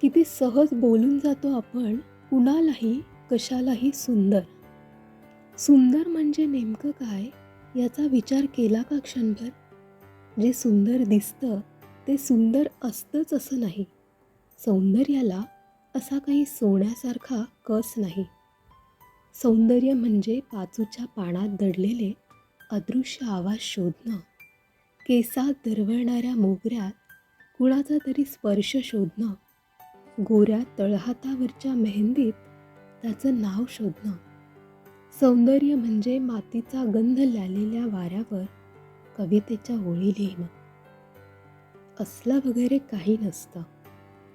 किती सहज बोलून जातो आपण कुणालाही कशालाही सुंदर. सुंदर म्हणजे नेमकं काय याचा विचार केला का क्षणभर? जे सुंदर दिसतं ते सुंदर असतंच असं नाही. सौंदर्याला असा काही सोन्यासारखा कस नाही. सौंदर्य म्हणजे पाचूच्या पानात दडलेले अदृश्य आवाज शोधणं. केसात दरवळणाऱ्या मोगऱ्यात कुणाचा तरी स्पर्श शोधणं. गोऱ्या तळहातावरच्या मेहंदीत त्याचं नाव शोधणं. सौंदर्य म्हणजे मातीचा गंध लालेल्या वाऱ्यावर कवितेच्या ओळी लिहिणं. असलं वगैरे काही नसतं.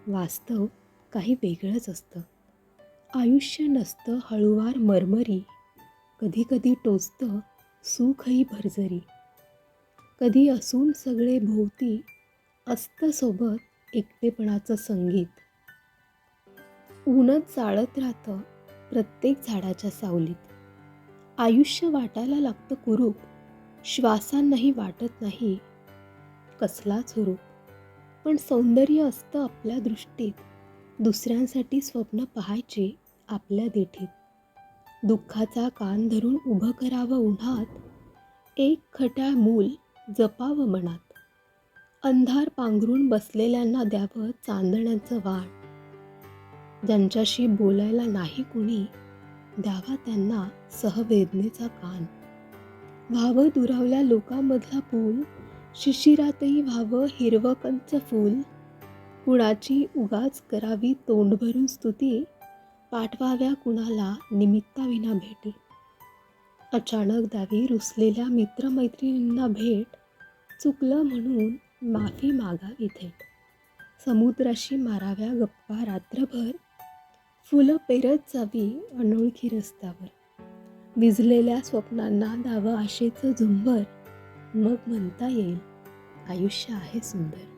वास्तव काही वेगळंच असतं. आयुष्य नसतं हळूवार मरमरी. कधी कधी टोचतं सुखही भरजरी कधी असून सगळे भोवती असतं सोबत एकटेपणाचं संगीत. ऊनच चाळत राहतं प्रत्येक झाडाच्या सावलीत. आयुष्य वाटायला लागतं कुरूप. श्वासांनाही वाटत नाही कसलाच हुरूप. पण सौंदर्य असतं आपल्या दृष्टीत. दुसऱ्यांसाठी स्वप्न पाहायची आपल्या देठीत. दुःखाचा कान धरून उभं करावं उन्हात. एक खट्या मूल जपावं मनात. अंधार पांघरून बसलेल्यांना द्यावं चांदण्याचं वाण. ज्यांच्याशी बोलायला नाही कुणी द्यावा त्यांना सहवेदनेचा कान. व्हावं दुरावल्या लोकांमधला पूल शिशिरातही व्हावं हिरवं फूल. कुणाची उगाच करावी तोंड भरून स्तुती पाठवाव्या कुणाला निमित्ताविना भेटी. अचानक द्यावी रुसलेल्या मित्रमैत्रिणींना भेट चुकलं म्हणून माफी मागावी थेट. समुद्राशी माराव्या गप्पा रात्रभर फुलं पेरत जावी अनोळखी रस्त्यावर. विजलेल्या स्वप्नांना दावं आशेचं झुंबर. मग म्हणता येईल आयुष्य आहे सुंदर.